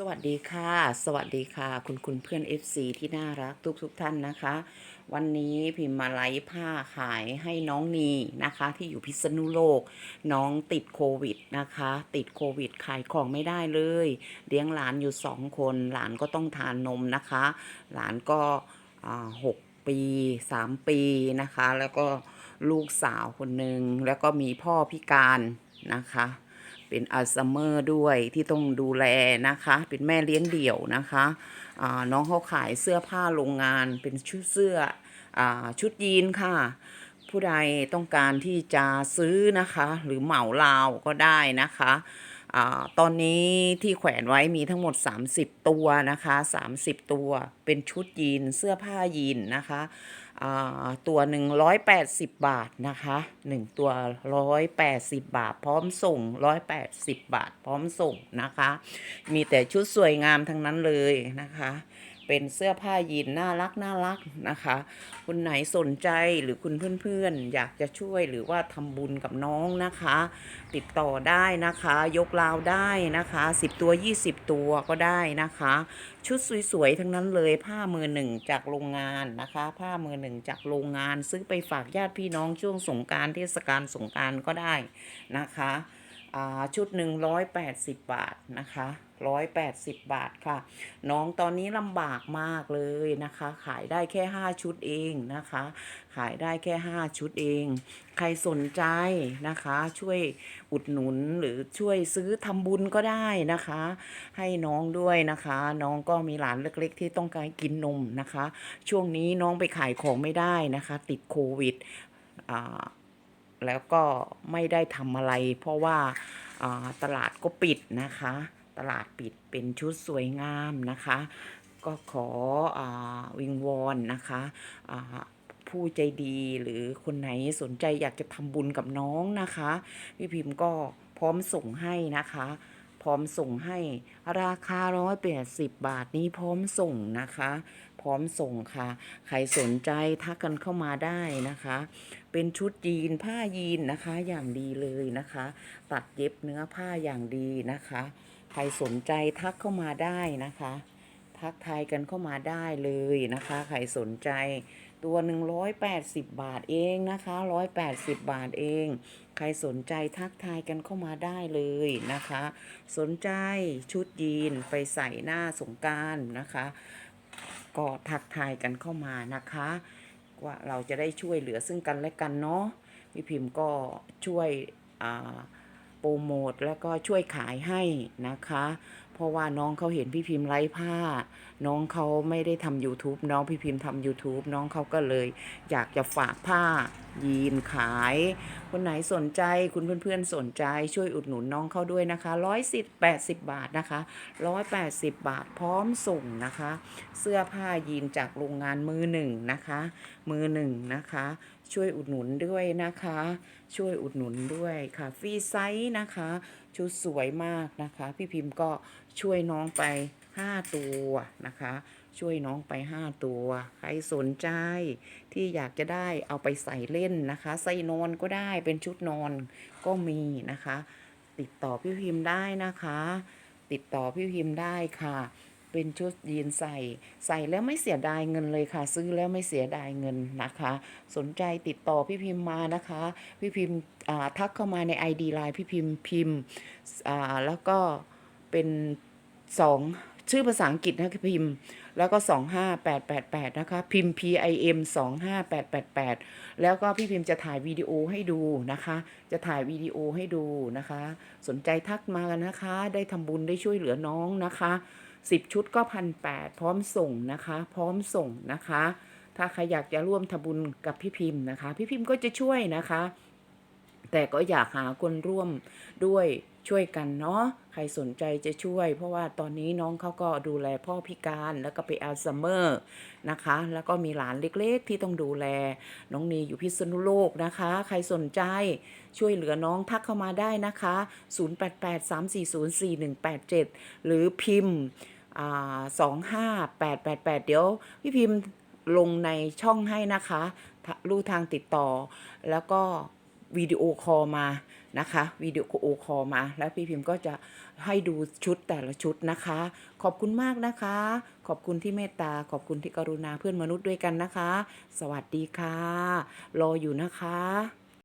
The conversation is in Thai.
สวัสดีค่ะ สวัสดีค่ะ คุณคุณเพื่อน FC ที่น่ารักทุกทุกท่านนะคะ วันนี้พิมพ์มาไลฟ์ผ้าขายให้น้องนีนะคะ ที่อยู่พิษณุโลก น้องติดโควิดนะคะ ติดโควิดขายของไม่ได้เลย เลี้ยงหลานอยู่สองคน หลานก็ต้องทานนมนะคะ หลานก็อ่าหกปีสามปีนะคะ แล้วก็ลูกสาวคนหนึ่งแล้วก็มีพ่อพิการนะคะ เป็นอัลไซเมอร์ด้วยที่ต้องดูแลนะคะ เป็นแม่เลี้ยงเดี่ยวนะคะน้องเขาขายเสื้อผ้าโรงงานเป็นชุดเสื้ออชุดยีนค่ะ ผู้ใดต้องการที่จะซื้อนะคะ หรือเหมาลาวก็ได้นะคะ ตอนนี้ที่แขวนไว้มีทั้งหมด 30 ตัวนะคะ 30 ตัวเป็นชุดยีนเสื้อผ้ายีนนะคะตัวหนึ่งร้อยแปดสิบบาทนะคะหนึ่งตัวร้อยแปดสิบบาท พร้อมส่งร้อยแปดสิบบาท พร้อมส่งนะคะ มีแต่ชุดสวยงามทั้งนั้นเลยนะคะ เป็นเสื้อผ้ายีนน่ารักน่ารักนะคะ คุณไหนสนใจหรือคุณเพื่อนๆ อยากจะช่วยหรือว่าทำบุญกับน้องนะคะ ติดต่อได้นะคะ ยกลาวได้นะคะ 10 ตัว 20 ตัวก็ได้นะคะ ชุดสวยๆ ทั้งนั้นเลยผ้ามือหนึ่งจากโรงงานนะคะ ผ้ามือหนึ่งจากโรงงาน ซื้อไปฝากญาติพี่น้องช่วงสงการเทศกาลสงการก็ได้นะคะ ชุดหนึ่งร้อยแปดสิบบาทนะคะร้อยแปดสิบบาทค่ะ น้องตอนนี้ลำบากมากเลยนะคะ ขายได้แค่5ชุดเองนะคะ ขายได้แค่5ชุดเอง ใครสนใจนะคะ ช่วยอุดหนุนหรือช่วยซื้อทำบุญก็ได้นะคะ ให้น้องด้วยนะคะ น้องก็มีหลานเล็กๆ ที่ต้องการกินนมนะคะ ช่วงนี้น้องไปขายของไม่ได้นะคะ ติดโควิดอ่า แล้วก็ไม่ได้ทำอะไร เพราะว่าตลาดก็ปิดนะคะ ตลาดปิดเป็นชุดสวยงามนะคะ ก็ขออวิงวอนนะคะผู้ใจดีหรือคนไหนสนใจอยากจะทำบุญกับน้องนะคะ พี่พิมพ์ก็พร้อมส่งให้นะคะ ร้อมส่งให้ราคาร้อยแปดสิบบาทนี้พร้อมส่งนะคะ พร้อมส่งค่ะ ใครสนใจทักกันเข้ามาได้นะคะ เป็นชุดยีนผ้ายีนนะคะอย่างดีเลยนะคะ ตัดเย็บเนื้อผ้าอย่างดีนะคะ ใครสนใจทักเข้ามาได้นะคะ ทักทายกันเข้ามาได้เลยนะคะ ใครสนใจ ตัวหนึ่งร้อยแปดสิบาทเองนะคะร้อยแปดสิบาทเอง ใครสนใจทักทายกันเข้ามาได้เลยนะคะ สนใจชุดยีนไปใส่หน้าสงการนะคะ ก็ทักทายกันเข้ามานะคะว่าเราจะได้ช่วยเหลือซึ่งกันและกันเนาะพี่พิมพ์ก็ช่วยโปรโมทแล้วก็ช่วยขายให้นะคะ เพราะว่าน้องเขาเห็นพี่พิมพ์ไลฟ์ผ้า น้องเขาไม่ได้ทำ YouTube น้องพี่พิมพ์ทำ YouTube น้องเขาก็เลยอยากจะฝากผ้า ยีนขาย คนไหนสนใจคุณเพื่อนๆสนใจช่วยอุดหนุนน้องเขาด้วยนะคะร้อยสิบแปดสิบบาทนะคะร้อยแปดสิบบาทพร้อมส่งนะคะ เสื้อผ้ายีนจากโรงงานมือหนึ่งนะคะ มือหนึ่งนะคะ ช่วยอุดหนุนด้วยนะคะ ช่วยอุดหนุนด้วยค่ะฟรีไซส์นะคะ ชุดสวยมากนะคะ พี่พิมพ์ก็ช่วยน้องไป 5ตัวนะคะ ช่วยน้องไป5ตัว ใครสนใจที่อยากจะได้เอาไปใส่เล่นนะคะ ใส่นอนก็ได้เป็นชุดนอนก็มีนะคะ ติดต่อพี่พิมพ์ได้นะคะ ติดต่อพี่พิมพ์ได้ค่ะ เป็นชุดยีนใส่ ใส่แล้วไม่เสียดายเงินเลยค่ะ ซื้อแล้วไม่เสียดายเงินนะคะ สนใจติดต่อพี่พิมพ์มานะคะ พี่พิมพ์อ่าทักเข้ามาใน ID ไลน์พี่พิมพ์พิมพ์อ่าแล้วก็เป็นสอง ชื่อภาษาอังกฤษนะพิมพ์ แล้วก็ 25888 นะคะ พิมพ์ PIM 25888 แล้วก็พี่พิมพ์จะถ่ายวิดีโอให้ดูนะคะ จะถ่ายวิดีโอให้ดูนะคะ สนใจทักมากันนะคะ ได้ทำบุญได้ช่วยเหลือน้องนะคะ10ชุดก็พันแพร้อมส่งนะคะ พร้อมส่งนะคะ ถ้าใครอยากจะร่วมทำบุญกับพี่พิมพ์นะคะ พี่พิมพ์ก็จะช่วยนะคะ แต่ก็อยากหาคนร่วมด้วย ช่วยกันเนาะใครสนใจจะช่วย เพราะว่าตอนนี้น้องเขาก็ดูแลพ่อพิการแล้วก็ไปอัลไซเมอร์นะคะ แล้วก็มีหลานเล็กๆ ที่ต้องดูแล น้องนีอยู่พิษณุโลกนะคะ ใครสนใจช่วยเหลือน้องทักเข้ามาได้นะคะ 0883404187 หรือพิมพ์อ่าสองห้าแปดแปดแปดเดี๋ยวพี่พิมพ์ลงในช่องให้นะคะทะลู่ทางติดต่อ แล้วก็วิดีโอคอลมา นะคะวิดีโอคอลมา แล้วพี่พิมพ์ก็จะให้ดูชุดแต่ละชุดนะคะ ขอบคุณมากนะคะ ขอบคุณที่เมตตา ขอบคุณที่กรุณาเพื่อนมนุษย์ด้วยกันนะคะ สวัสดีค่ะ รออยู่นะคะ